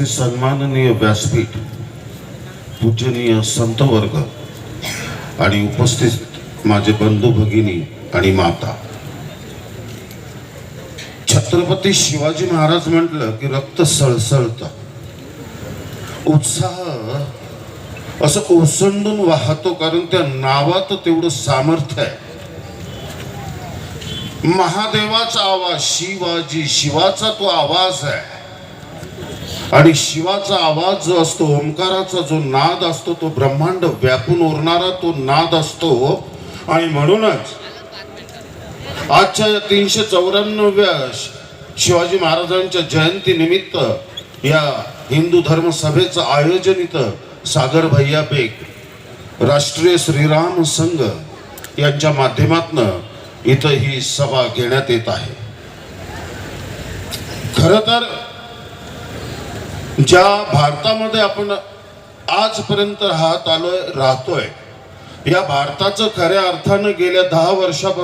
उपस्थित सन्माननीय व्यासपीठ पूजनीय संत वर्ग आणि उपस्थित माझे बंधू भगिनी आणि माता. छत्रपती शिवाजी महाराज म्हटलं की रक्त सळसळतं. उत्साह असं ओसंडून वाहतो कारण त्या नावात तेवढं सामर्थ्य आहे. महादेवाचा आवाज शिवाजी शिवाचा तो आवाज आहे. आणि शिवाचा आवाज जो असतो ओंकाराचा जो नाद असतो तो ब्रह्मांड व्यापून उरणारा तो नाद असतो. आणि म्हणूनच आजच्या या तीनशे चौऱ्याण्णव्या शिवाजी महाराजांच्या जयंती निमित्त या हिंदू धर्म सभेचं आयोजन इथं सागर भैया बेग राष्ट्रीय श्रीराम संघ यांच्या माध्यमातनं इथं ही सभा घेण्यात येत आहे. खर तर ज्या भारतामध्ये आपण आजपर्यंत राहत आलोय राहतोय या भारताचं खऱ्या अर्थानं गेल्या दहा वर्षापर्यंत